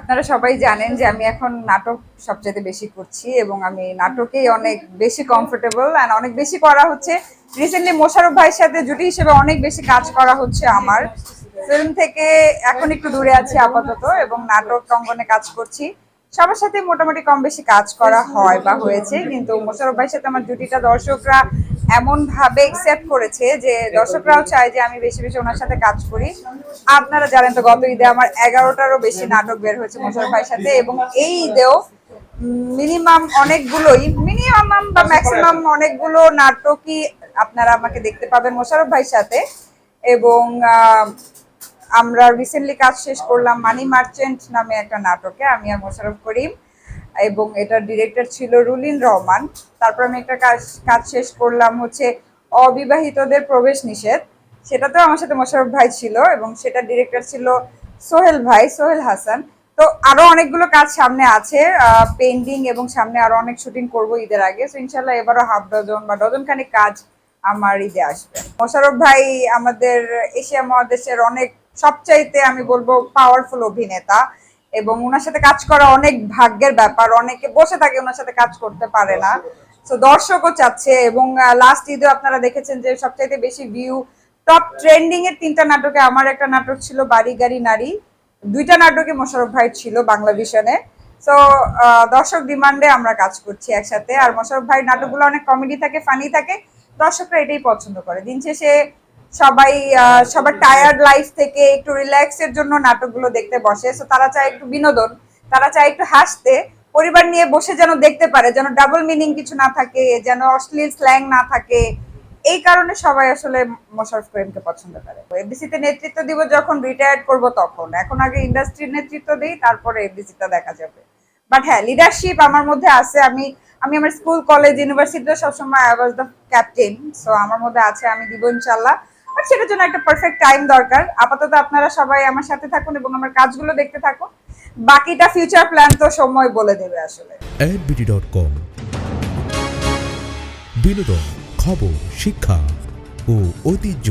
আপনারা সবাই জানেন যে আমি এখন নাটক সবচেয়ে বেশি করছি এবং আমি নাটকেই অনেক বেশি কমফোর্টেবল অ্যান্ড অনেক বেশি করা হচ্ছে। রিসেন্টলি মোশারফ ভাইয়ের সাথে জুটি হিসেবে অনেক বেশি কাজ করা হচ্ছে আমার। ফিল্ম থেকে এখন একটু দূরে আছি আপাতত এবং নাটক অঙ্গনে কাজ করছি। সবার সাথে মোটামুটি কম বেশি কাজ করা হয় বা হয়েছে, কিন্তু মোশারফ ভাইয়ের সাথে আমার জুটিটা দর্শকরা এমন ভাবে একসেপ্ট করেছে যে দর্শকরাও চায় যে আমি বেশি বেশি ওনার সাথে কাজ করি। আপনারা জানেন তো গত ঈদে আমার এগারোটারও বেশি নাটক বের হয়েছে মোশারফ ভাইয়ের সাথে এবং এই ঈদেও মিনিমাম অনেকগুলোই মিনিমাম বা ম্যাক্সিমাম অনেকগুলো নাটকই আপনারা আমাকে দেখতে পাবেন মোশারফ ভাইয়ের সাথে এবং আমরা রিসেন্টলি কাজ শেষ করলাম মানি মার্চেন্ট নামে একটা নাটকে, আমি আর মোশারফ করিম। এবং এটার ডিরেক্টর ছিল রুলিন রহমান। তারপর আমি একটা কাজ কাজ শেষ করলাম হচ্ছে অবিবাহিতদের প্রবেশ নিষেধ। সেটাতেও আমার সাথে মোশারফ ভাই ছিল এবং সেটা ডিরেক্টর ছিল সোহেল ভাই, সোহেল হাসান। তো আরও অনেকগুলো কাজ সামনে আছে পেন্ডিং এবং সামনে আরও অনেক শুটিং করব ঈদের আগে। তো ইনশাল্লাহ এবারও হাফ ডজন বা ডজন খানিক কাজ আমার ঈদে আসবে। মোশারফ ভাই আমাদের এশিয়া মহাদেশের অনেক, সবচাইতে আমি বলব পাওয়ারফুল অভিনেতা। এবং ওনার সাথে কাজ করা অনেক ভাগ্যের ব্যাপার। অনেকে বসে থাকে ওনার সাথে কাজ করতে পারে না। তো দর্শকও চাচ্ছে এবং লাস্ট ঈদে আপনারা দেখেছেন যে সবচাইতে বেশি ভিউ টপ ট্রেন্ডিং এর তিনটা নাটকে আমার একটা নাটক ছিল বাড়ি গাড়ি নারী। দুইটা নাটকে মোশারফ ভাই ছিল বাংলা ভিশনে। তো দর্শক ডিমান্ডে আমরা কাজ করছি একসাথে। আর মোশারফ ভাই নাটকগুলো অনেক কমেডি থাকে ফানি থাকে। দর্শকরা এটাই পছন্দ করে। দিন শেষে সবাই সবার টায়ার্ড লাইফ থেকে একটু রিল্যাক্সের জন্য নাটকগুলো দেখতে বসে। সো তারা চায় একটু বিনোদন, তারা চায় একটু হাসতে, পরিবার নিয়ে বসে যেন দেখতে পারে, যেন ডাবল মিনিং কিছু না থাকে, যেন অশ্লীল স্ল্যাং না থাকে। এই কারণে সবাই আসলে মোশারফ করিমকে পছন্দ করে। এফডিসিতে নেতৃত্ব দিব যখন রিটায়ার্ড করব তখন। এখন আগে ইন্ডাস্ট্রির নেতৃত্ব দিই, তারপরে এফডিসিটা দেখা যাবে। বাট হ্যাঁ লিডারশিপ আমার মধ্যে আছে। আমি আমি আমার স্কুল কলেজ ইউনিভার্সিটিতে সবসময় I was the captain so আমার মধ্যে আছে, আমি দিব ইনশাল্লাহ। বাট সেটার জন্য একটা পারফেক্ট টাইম দরকার। আপাতত আপনারা সবাই আমার সাথে থাকুন এবং আমার কাজগুলো দেখতে থাকুন। বাকিটা ফিউচার প্ল্যান তো সময় বলে দেবে আসলে। adbt.com বিনোদন, খবর, শিক্ষা ও ঐতিহ্য